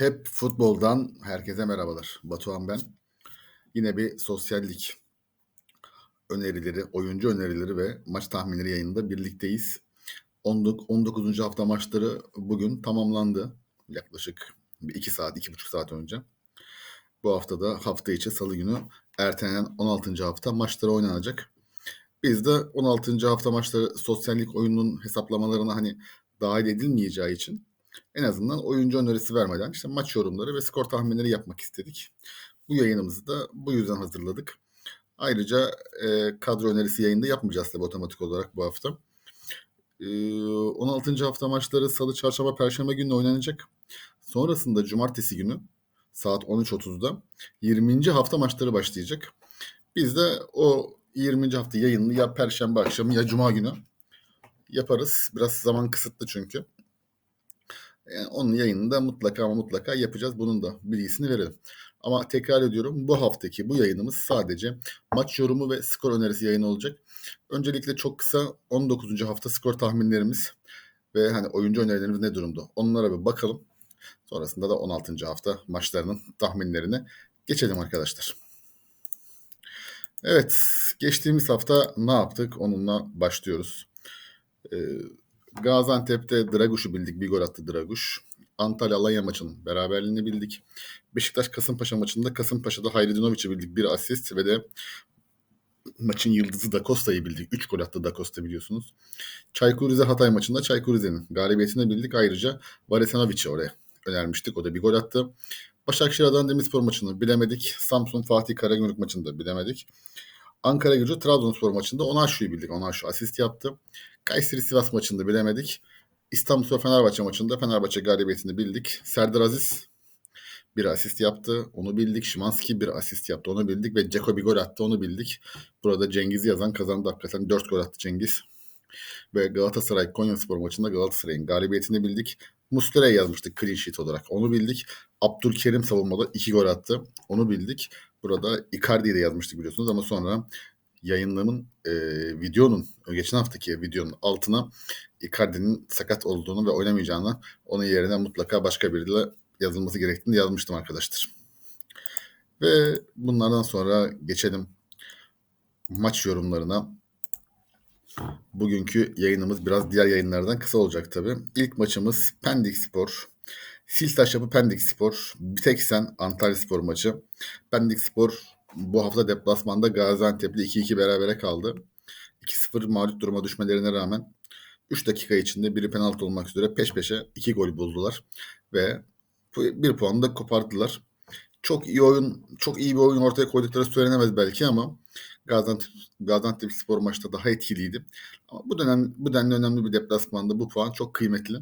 Hep futboldan herkese merhabalar. Batuhan ben. Yine bir sosyallik önerileri, oyuncu önerileri ve maç tahminleri yayında birlikteyiz. 19. hafta maçları bugün tamamlandı. Yaklaşık bir 2 saat, 2,5 saat önce. Bu hafta da hafta içi salı günü ertelenen 16. hafta maçları oynanacak. Biz de 16. hafta maçları sosyallik oyunun hesaplamalarına hani dahil edilmeyeceği için en azından oyuncu önerisi vermeden işte maç yorumları ve skor tahminleri yapmak istedik. Bu yayınımızı da bu yüzden hazırladık. Ayrıca e, kadro önerisi yayında yapmayacağız tabii otomatik olarak bu hafta. E, 16. hafta maçları salı, çarşamba, perşembe günü oynanacak. Sonrasında cumartesi günü saat 13.30'da 20. hafta maçları başlayacak. Biz de o 20. hafta yayını ya perşembe akşamı ya cuma günü yaparız. Biraz zaman kısıtlı çünkü. Yani onun yayını da mutlaka ama mutlaka yapacağız. Bunun da bilgisini verelim. Ama tekrar ediyorum bu haftaki bu yayınımız sadece maç yorumu ve skor önerisi yayını olacak. Öncelikle çok kısa 19. hafta skor tahminlerimiz ve hani oyuncu önerilerimiz ne durumda? Onlara bir bakalım. Sonrasında da 16. hafta maçlarının tahminlerine geçelim arkadaşlar. Evet, geçtiğimiz hafta ne yaptık? Onunla başlıyoruz. Ee, Gaziantep'te Draguş'u bildik. Bir gol attı Draguş. Antalya Alanya maçının beraberliğini bildik. Beşiktaş Kasımpaşa maçında Kasımpaşa'da Hayridinovic'i bildik. Bir asist ve de maçın yıldızı Da Costa'yı bildik. 3 gol attı Da Costa biliyorsunuz. Çaykur Rize Hatay maçında Çaykur Rize'nin galibiyetini bildik. Ayrıca Varesenovic'i oraya önermiştik. O da bir gol attı. Başakşehir Adana Demirspor maçını bilemedik. Samsun Fatih Karagümrük maçını da bilemedik. Ankara Gücü Trabzonspor maçında Onaşu'yu bildik. Onaşu asist yaptı. Kayseri Sivas maçında bilemedik. İstanbul Fenerbahçe maçında Fenerbahçe galibiyetini bildik. Serdar Aziz bir asist yaptı. Onu bildik. Şimanski bir asist yaptı. Onu bildik. Ve Ceko bir gol attı. Onu bildik. Burada Cengiz'i yazan kazandı. Hakikaten 4 gol attı Cengiz. Ve Galatasaray Konya Spor maçında Galatasaray'ın galibiyetini bildik. Muslera'ya yazmıştık clean sheet olarak. Onu bildik. Abdülkerim savunmada 2 gol attı. Onu bildik. Burada Icardi'yi de yazmıştık biliyorsunuz ama sonra yayınlamın e, videonun geçen haftaki videonun altına Icardi'nin sakat olduğunu ve oynamayacağını onun yerine mutlaka başka biriyle yazılması gerektiğini yazmıştım arkadaşlar. Ve bunlardan sonra geçelim maç yorumlarına. Bugünkü yayınımız biraz diğer yayınlardan kısa olacak tabii. İlk maçımız Pendik Spor. Siltaş yapı Pendik Spor. Bir tek sen Antalya Spor maçı. Pendik Spor bu hafta deplasmanda Gaziantep'le 2-2 berabere kaldı. 2-0 mağlup duruma düşmelerine rağmen 3 dakika içinde biri penaltı olmak üzere peş peşe 2 gol buldular ve bir puan da kopardılar. Çok iyi oyun, çok iyi bir oyun ortaya koydukları söylenemez belki ama Gaziantep, Gaziantep spor maçta daha etkiliydi. Ama bu dönem bu denli önemli bir deplasmanda bu puan çok kıymetli.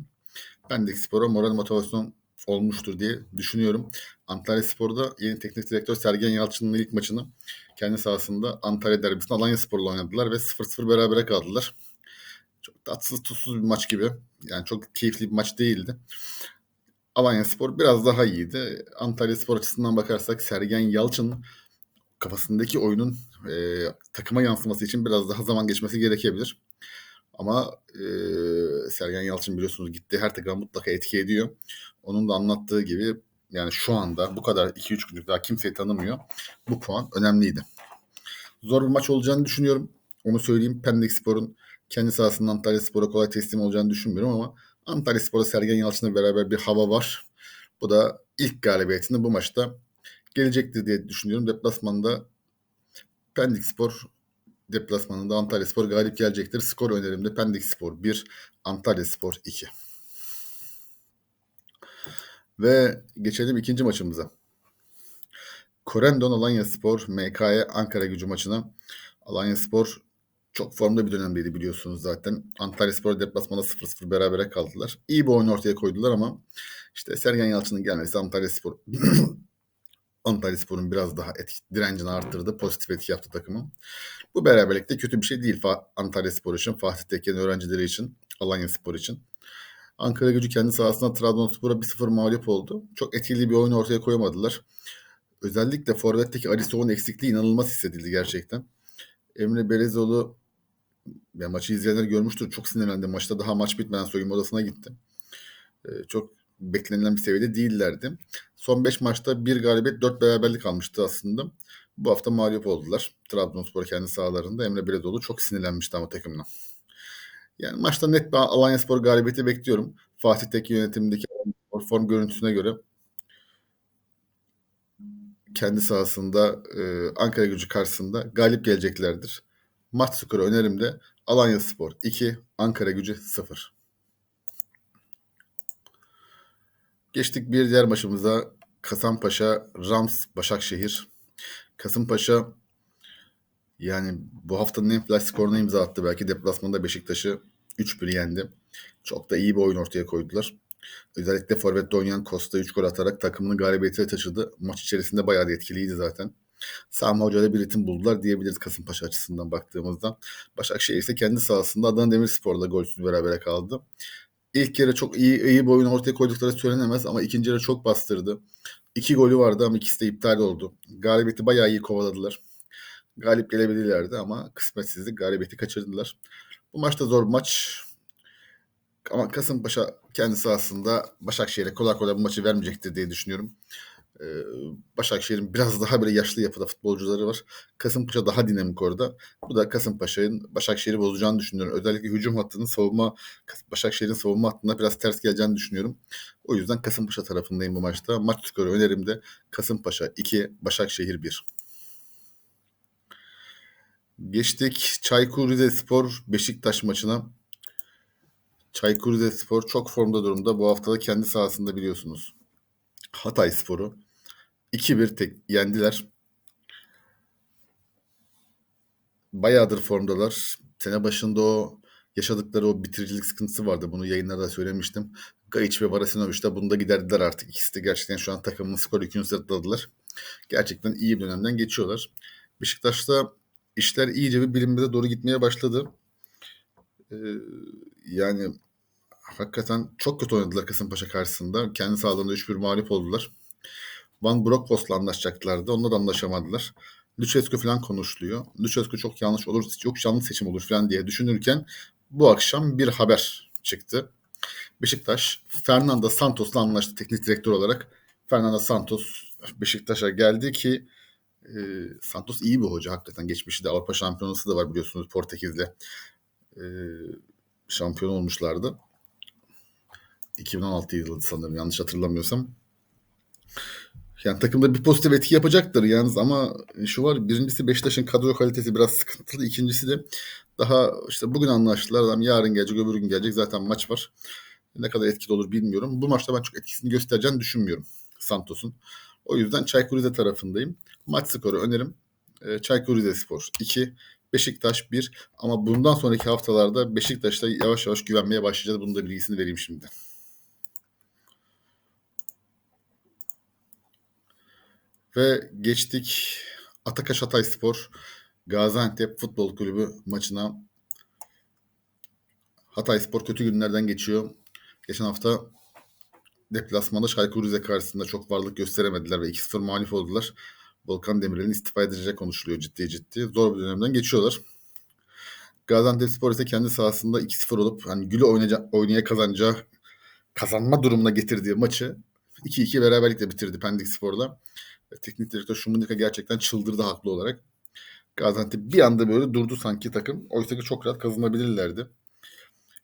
Pendik Spor'a moral motivasyon olmuştur diye düşünüyorum. Antalya Spor'da yeni teknik direktör Sergen Yalçın'ın ilk maçını kendi sahasında Antalya derbisinde Alanya Spor'la oynadılar ve 0-0 berabere kaldılar. Çok tatsız tuzsuz bir maç gibi. Yani çok keyifli bir maç değildi. Alanya Spor biraz daha iyiydi. Antalya Spor açısından bakarsak Sergen Yalçın kafasındaki oyunun e, takıma yansıması için biraz daha zaman geçmesi gerekebilir. Ama e, Sergen Yalçın biliyorsunuz gitti her takıma mutlaka etki ediyor. Onun da anlattığı gibi yani şu anda bu kadar 2-3 günlük daha kimseyi tanımıyor. Bu puan önemliydi. Zor bir maç olacağını düşünüyorum. Onu söyleyeyim. Pendik Spor'un kendi sahasında Antalya Spor'a kolay teslim olacağını düşünmüyorum ama Antalya Spor'a Sergen Yalçın'la beraber bir hava var. Bu da ilk galibiyetinde bu maçta gelecektir diye düşünüyorum. Deplasmanda Pendik Spor deplasmanında Antalya Spor galip gelecektir. Skor önerimde Pendik Spor 1, Antalya Spor 2. Ve geçelim ikinci maçımıza. Korendon Alanya Spor MK'ye Ankara gücü maçına. Alanya Spor çok formda bir dönemdeydi biliyorsunuz zaten. Antalya Spor deplasmanda 0-0 berabere kaldılar. İyi bir oyun ortaya koydular ama işte Sergen Yalçın'ın gelmesi Antalya Spor Antalya Spor'un biraz daha etki, direncini arttırdı. Pozitif etki yaptı takımı. Bu beraberlikte kötü bir şey değil Antalya Spor için, Fatih Tekken öğrencileri için, Alanya Spor için. Ankara gücü kendi sahasında Trabzonspor'a 1-0 mağlup oldu. Çok etkili bir oyun ortaya koyamadılar. Özellikle forvetteki Alisson eksikliği inanılmaz hissedildi gerçekten. Emre Belezoğlu ya maçı izleyenler görmüştür. Çok sinirlendi. Maçta daha maç bitmeden soyunma odasına gitti. Ee, çok beklenilen bir seviyede değillerdi. Son 5 maçta bir galibiyet 4 beraberlik almıştı aslında. Bu hafta mağlup oldular. Trabzonspor kendi sahalarında. Emre Belezoğlu çok sinirlenmişti ama takımına. Yani maçta net bir Alanya Spor galibiyeti bekliyorum. Fatih Tekke yönetimindeki form görüntüsüne göre kendi sahasında e, Ankara gücü karşısında galip geleceklerdir. Maç skoru önerimde Alanya Spor 2, Ankara gücü 0. Geçtik bir diğer maçımıza. Kasımpaşa, Rams, Başakşehir. Kasımpaşa yani bu haftanın en flash skoruna imza attı. Belki deplasmanda Beşiktaş'ı 3-1 yendi. Çok da iyi bir oyun ortaya koydular. Özellikle forvette oynayan Costa 3 gol atarak takımını galibiyete taşıdı. Maç içerisinde bayağı da etkiliydi zaten. Sami Hoca'da bir ritim buldular diyebiliriz Kasımpaşa açısından baktığımızda. Başakşehir ise kendi sahasında Adana Demirspor'la golsüz berabere kaldı. İlk yarı çok iyi iyi bir oyun ortaya koydukları söylenemez ama ikinci yarı çok bastırdı. İki golü vardı ama ikisi de iptal oldu. Galibiyeti bayağı iyi kovaladılar. Galip gelebilirlerdi ama kısmetsizlik galibiyeti kaçırdılar. Bu maçta zor bir maç. Ama Kasımpaşa kendisi aslında Başakşehir'e kolay kolay bu maçı vermeyecektir diye düşünüyorum. Ee, Başakşehir'in biraz daha böyle yaşlı yapıda futbolcuları var. Kasımpaşa daha dinamik orada. Bu da Kasımpaşa'nın Başakşehir'i bozacağını düşünüyorum. Özellikle hücum hattının savunma Başakşehir'in savunma hattına biraz ters geleceğini düşünüyorum. O yüzden Kasımpaşa tarafındayım bu maçta. Maç skoru önerim de Kasımpaşa 2, Başakşehir 1. Geçtik Çaykur Rizespor Beşiktaş maçına. Çaykur Rizespor çok formda durumda. Bu haftada kendi sahasında biliyorsunuz. Hatay Sporu 2-1 tek yendiler. Bayağıdır formdalar. Sene başında o yaşadıkları o bitiricilik sıkıntısı vardı. Bunu yayınlarda söylemiştim. Gayiç ve Varasinovic de bunda giderdiler artık. İkisi de gerçekten şu an takımın skor yükünü sırtladılar. Gerçekten iyi bir dönemden geçiyorlar. Beşiktaş'ta işler iyice bir bilinmede doğru gitmeye başladı. Ee, yani hakikaten çok kötü oynadılar Kasımpaşa karşısında. Kendi sahalarında 3-1 mağlup oldular. Van Bronckhorst'la anlaşacaklardı. Onunla da anlaşamadılar. Lucescu falan konuşuluyor. Lucescu çok yanlış olur, çok yanlış seçim olur falan diye düşünürken bu akşam bir haber çıktı. Beşiktaş Fernando Santos'la anlaştı teknik direktör olarak. Fernando Santos Beşiktaş'a geldi ki e, Santos iyi bir hoca hakikaten. Geçmişi de Avrupa Şampiyonası da var biliyorsunuz Portekiz'le. E, şampiyon olmuşlardı. 2016 yılı sanırım yanlış hatırlamıyorsam. Yani takımda bir pozitif etki yapacaktır yalnız ama şu var birincisi Beşiktaş'ın kadro kalitesi biraz sıkıntılı. İkincisi de daha işte bugün anlaştılar adam yarın gelecek öbür gün gelecek zaten maç var. Ne kadar etkili olur bilmiyorum. Bu maçta ben çok etkisini göstereceğini düşünmüyorum Santos'un. O yüzden Çaykur Rize tarafındayım. Maç skoru önerim. E, Çaykur Rizespor 2, Beşiktaş 1 ama bundan sonraki haftalarda Beşiktaş'ta yavaş yavaş güvenmeye başlayacağız. Bunun da bilgisini vereyim şimdi. Ve geçtik Atakaş Hatay Spor Gaziantep Futbol Kulübü maçına. Hatay Spor kötü günlerden geçiyor. Geçen hafta deplasmanda Çaykur Rize karşısında çok varlık gösteremediler ve 2-0 mağlup oldular. Volkan Demirel'in istifa edeceği konuşuluyor ciddi ciddi. Zor bir dönemden geçiyorlar. Gaziantep Spor ise kendi sahasında 2-0 olup hani Gül'ü oynayacak, oynaya kazanacağı kazanma durumuna getirdiği maçı 2-2 beraberlikle bitirdi Pendik Spor'la. Teknik direktör Şumundika gerçekten çıldırdı haklı olarak. Gaziantep bir anda böyle durdu sanki takım. Oysa ki çok rahat kazanabilirlerdi.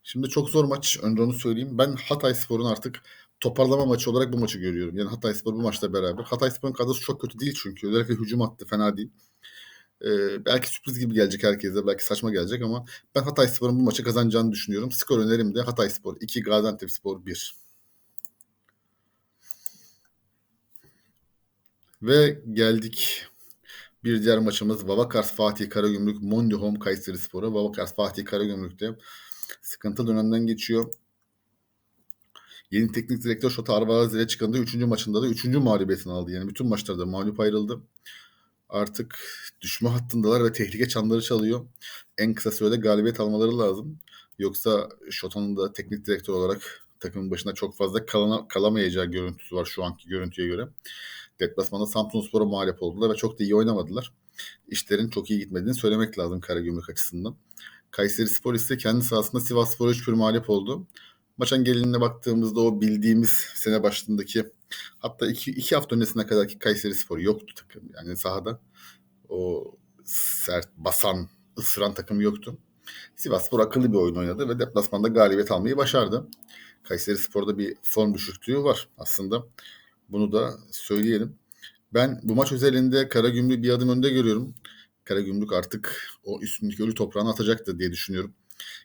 Şimdi çok zor maç. Önce onu söyleyeyim. Ben Hatay Spor'un artık toparlama maçı olarak bu maçı görüyorum. Yani Hatay Spor bu maçta beraber. Hatay Spor'un kadrosu çok kötü değil çünkü. Özellikle hücum attı fena değil. Ee, belki sürpriz gibi gelecek herkese. Belki saçma gelecek ama ben Hatay Spor'un bu maçı kazanacağını düşünüyorum. Skor önerim de Hatay Spor 2, Gaziantep Spor 1. Ve geldik bir diğer maçımız Vavakars Fatih Karagümrük Mondi Home Kayseri Sporu. Vavakars Fatih Karagümrük'te sıkıntı dönemden geçiyor. Yeni teknik direktör Şota Arvaz ile çıkanda 3. maçında da 3. mağlubiyetini aldı. Yani bütün maçlarda mağlup ayrıldı. Artık düşme hattındalar ve tehlike çanları çalıyor. En kısa sürede galibiyet almaları lazım. Yoksa Şota'nın da teknik direktör olarak takımın başında çok fazla kalana, kalamayacağı görüntüsü var şu anki görüntüye göre. Deplasmanda Samsunspor'a mağlup oldular ve çok da iyi oynamadılar. İşlerin çok iyi gitmediğini söylemek lazım Karagümrük açısından. Kayseri Spor ise kendi sahasında Sivas Spor'a 3-1 mağlup oldu. Maçın gelinine baktığımızda o bildiğimiz sene başındaki hatta iki, iki hafta öncesine kadarki Kayseri Spor yoktu takım. Yani sahada o sert basan, ısıran takım yoktu. Sivas Spor akıllı bir oyun oynadı ve deplasmanda galibiyet almayı başardı. Kayseri Spor'da bir form düşüklüğü var aslında. Bunu da söyleyelim. Ben bu maç özelinde Karagümrük bir adım önde görüyorum. Karagümrük artık o üstündeki ölü toprağını atacaktır diye düşünüyorum.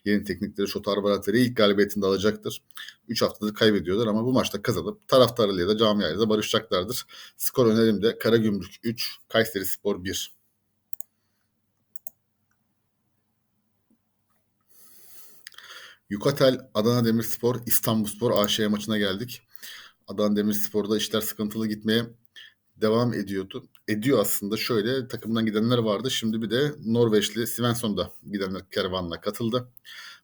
Yeni teknikleri, Şotar Varatleri ilk galibiyetini de alacaktır. 3 haftadır kaybediyorlar ama bu maçta kazanıp taraftarıyla da camiayla da barışacaklardır. Skor önerim de Karagümrük 3, Kayseri Spor 1. Yukatel Adana Demirspor İstanbulspor AŞ maçına geldik. Adana Demirspor'da işler sıkıntılı gitmeye devam ediyordu. Ediyor aslında şöyle takımdan gidenler vardı. Şimdi bir de Norveçli Svensson da gidenler kervanına katıldı.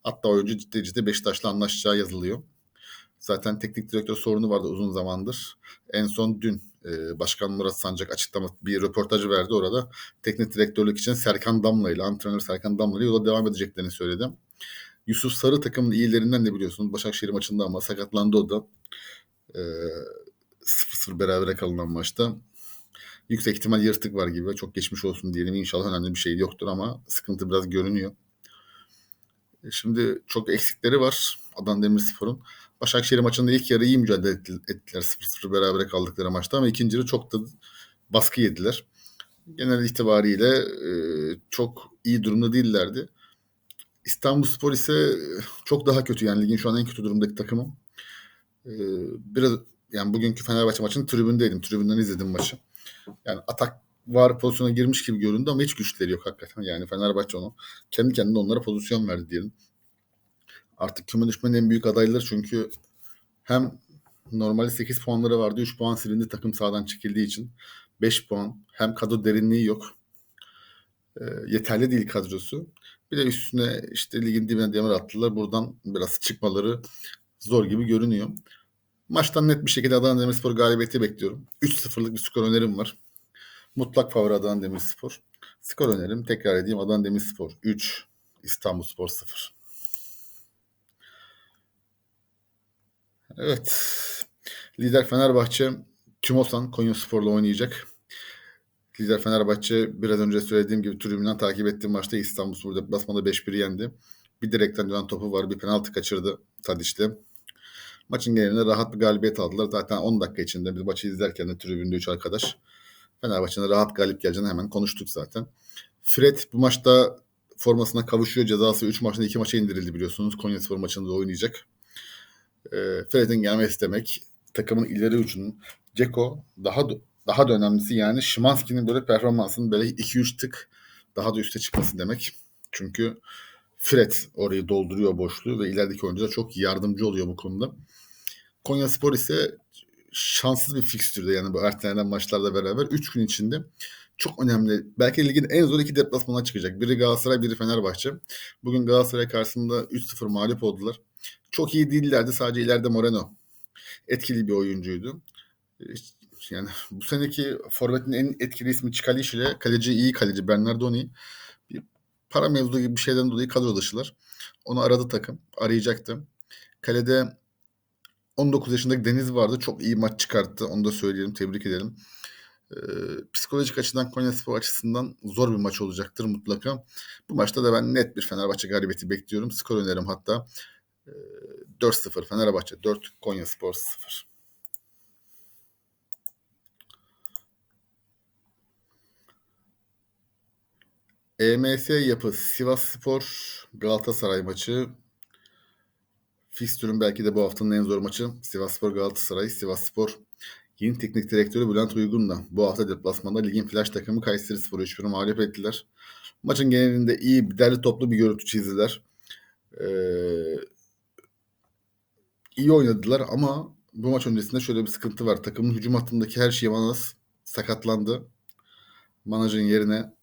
Hatta oyuncu ciddi ciddi Beşiktaş'la anlaşacağı yazılıyor. Zaten teknik direktör sorunu vardı uzun zamandır. En son dün e, Başkan Murat Sancak açıklama bir röportajı verdi orada. Teknik direktörlük için Serkan Damla ile antrenör Serkan Damla ile yola devam edeceklerini söyledi. Yusuf Sarı takımın iyilerinden de biliyorsunuz. Başakşehir maçında ama sakatlandı o da. E, 0-0 berabere kalınan maçta. Yüksek ihtimal yırtık var gibi. Çok geçmiş olsun diyelim. İnşallah önemli bir şey yoktur ama sıkıntı biraz görünüyor. E, şimdi çok eksikleri var Adana Demirspor'un. Başakşehir maçında ilk yarı iyi mücadele ettiler. 0-0 berabere kaldıkları maçta ama ikinci yarı çok da baskı yediler. Genel itibariyle e, çok iyi durumda değillerdi. İstanbul Spor ise çok daha kötü yani ligin şu an en kötü durumdaki takımı. E, biraz yani bugünkü Fenerbahçe maçının tribündeydim. Tribünden izledim maçı. Yani atak var pozisyona girmiş gibi göründü ama hiç güçleri yok hakikaten. Yani Fenerbahçe onu kendi kendine onlara pozisyon verdi diyelim. Artık küme düşmenin en büyük adayları çünkü hem normalde 8 puanları vardı. 3 puan silindi takım sağdan çekildiği için. 5 puan. Hem kadro derinliği yok. E, yeterli değil kadrosu. Bir de üstüne işte ligin dibine demir attılar. Buradan biraz çıkmaları zor gibi görünüyor. Maçtan net bir şekilde Adana Demirspor galibiyeti bekliyorum. 3-0'lık bir skor önerim var. Mutlak favori Adana Demirspor. Skor önerim tekrar edeyim Adana Demirspor 3, İstanbulspor 0. Evet. Lider Fenerbahçe Tümosan Konyaspor'la oynayacak. Lider Fenerbahçe biraz önce söylediğim gibi tribünden takip ettiğim maçta İstanbulspor deplasmanda 5-1 yendi. Bir direkten dönen topu var. Bir penaltı kaçırdı Tadiş'te. Maçın genelinde rahat bir galibiyet aldılar. Zaten 10 dakika içinde biz maçı izlerken de tribünde 3 arkadaş Fenerbahçe'nin rahat galip geleceğini hemen konuştuk zaten. Fred bu maçta formasına kavuşuyor. Cezası 3 maçta 2 maça indirildi biliyorsunuz. Konya Spor maçında da oynayacak. E, Fred'in gelmesi demek takımın ileri ucunun Ceko daha daha da önemlisi yani Şimanski'nin böyle performansının böyle 2-3 tık daha da üste çıkması demek. Çünkü Fred orayı dolduruyor boşluğu ve ilerideki oyuncular çok yardımcı oluyor bu konuda. Konya Spor ise şanssız bir fikstürde yani bu ertelenen maçlarla beraber 3 gün içinde çok önemli. Belki ligin en zor iki deplasmana çıkacak. Biri Galatasaray, biri Fenerbahçe. Bugün Galatasaray karşısında 3-0 mağlup oldular. Çok iyi değillerdi. Sadece ileride Moreno etkili bir oyuncuydu. Yani bu seneki forvetin en etkili ismi Çikaliş ile kaleci iyi kaleci Bernardoni. Para mevzu gibi bir şeyden dolayı kadro dışılar. Onu aradı takım. Arayacaktı. Kalede 19 yaşındaki Deniz vardı. Çok iyi maç çıkarttı. Onu da söyleyelim. Tebrik edelim. Ee, psikolojik açıdan Konyaspor açısından zor bir maç olacaktır mutlaka. Bu maçta da ben net bir Fenerbahçe galibiyeti bekliyorum. Skor önerim hatta. Ee, 4-0 Fenerbahçe 4 Konyaspor 0. EMS yapı Sivas Spor Galatasaray maçı Fixtür'ün belki de bu haftanın en zor maçı Sivasspor Galatasaray. Sivasspor yeni teknik direktörü Bülent Uygun'la bu hafta deplasmanda ligin flash takımı Kayseri Spor'u 3-1 mağlup ettiler. Maçın genelinde iyi, derli toplu bir görüntü çizdiler. Ee, iyi oynadılar ama bu maç öncesinde şöyle bir sıkıntı var. Takımın hücum hattındaki her şey Manas sakatlandı. Manajın yerine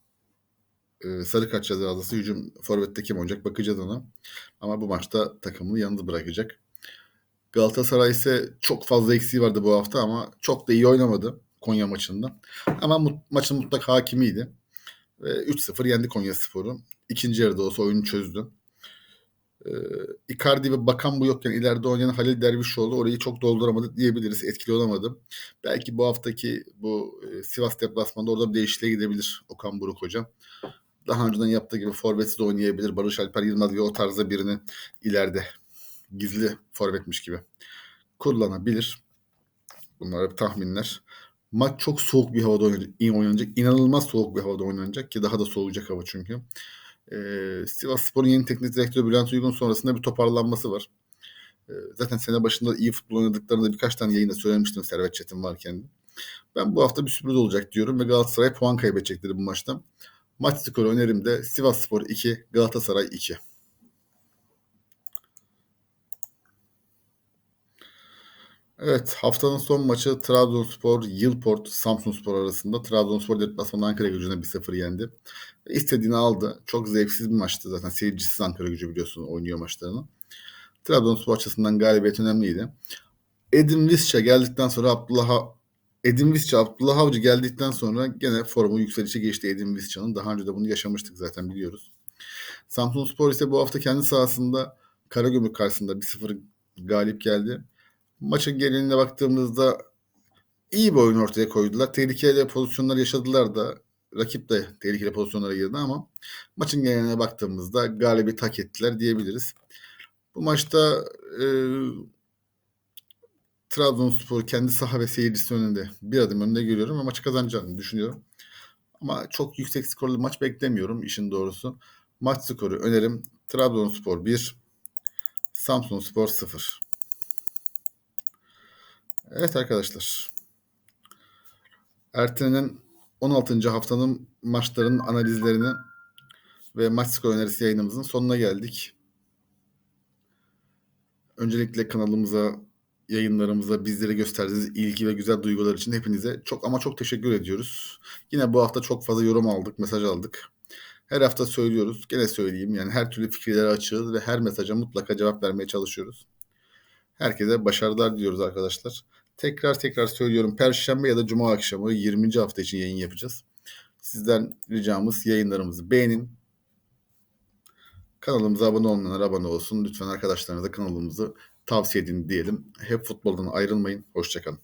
e, sarı kart cezası hücum forvette kim olacak bakacağız ona. Ama bu maçta takımını yalnız bırakacak. Galatasaray ise çok fazla eksiği vardı bu hafta ama çok da iyi oynamadı Konya maçında. Ama mut, maçın mutlak hakimiydi. Ve 3-0 yendi Konya Sporu. İkinci yarıda olsa oyunu çözdü. Ee, Icardi ve Bakan bu yokken ileride oynayan Halil Dervişoğlu orayı çok dolduramadı diyebiliriz. Etkili olamadı. Belki bu haftaki bu e, Sivas deplasmanda orada bir değişikliğe gidebilir Okan Buruk hocam. Daha önceden yaptığı gibi forvetsiz oynayabilir. Barış Alper Yılmaz gibi o tarzda birini ileride gizli forvetmiş gibi kullanabilir. Bunlar hep tahminler. Maç çok soğuk bir havada oynanacak. İnanılmaz soğuk bir havada oynanacak ki daha da soğuyacak hava çünkü. Ee, Sivas Spor'un yeni teknik direktörü Bülent Uygun sonrasında bir toparlanması var. Ee, zaten sene başında iyi futbol oynadıklarını birkaç tane yayında söylemiştim Servet Çetin varken. Ben bu hafta bir sürpriz olacak diyorum ve Galatasaray puan kaybedecek dedi bu maçta. Maç skoru önerimde Sivas Spor 2, Galatasaray 2. Evet haftanın son maçı Trabzonspor, Yılport, Samsunspor arasında. Trabzonspor deplasmanda Ankara gücüne 1-0 yendi. İstediğini aldı. Çok zevksiz bir maçtı zaten. Seyircisiz Ankara gücü biliyorsun oynuyor maçlarını. Trabzonspor açısından galibiyet önemliydi. Edin Visca geldikten sonra Abdullah Edin Visca, Abdullah Avcı geldikten sonra gene formu yükselişe geçti Edin Visca'nın. Daha önce de bunu yaşamıştık zaten biliyoruz. Samsun Spor ise bu hafta kendi sahasında Karagümrük karşısında 1-0 galip geldi. Maçın geneline baktığımızda iyi bir oyun ortaya koydular. Tehlikeli pozisyonlar yaşadılar da rakip de tehlikeli pozisyonlara girdi ama maçın geneline baktığımızda galibiyet hak ettiler diyebiliriz. Bu maçta e, Trabzonspor kendi saha ve seyircisi önünde bir adım önünde görüyorum ve maçı kazanacağını düşünüyorum. Ama çok yüksek skorlu maç beklemiyorum işin doğrusu. Maç skoru önerim Trabzonspor 1, Samsunspor 0. Evet arkadaşlar. Erten'in 16. haftanın maçlarının analizlerini ve maç skor önerisi yayınımızın sonuna geldik. Öncelikle kanalımıza, yayınlarımıza bizlere gösterdiğiniz ilgi ve güzel duygular için hepinize çok ama çok teşekkür ediyoruz. Yine bu hafta çok fazla yorum aldık, mesaj aldık. Her hafta söylüyoruz. Gene söyleyeyim yani her türlü fikirlere açığız ve her mesaja mutlaka cevap vermeye çalışıyoruz. Herkese başarılar diliyoruz arkadaşlar. Tekrar tekrar söylüyorum. Perşembe ya da Cuma akşamı 20. hafta için yayın yapacağız. Sizden ricamız yayınlarımızı beğenin. Kanalımıza abone olmayanlar abone olsun. Lütfen arkadaşlarınıza kanalımızı tavsiye edin diyelim. Hep futboldan ayrılmayın. Hoşçakalın.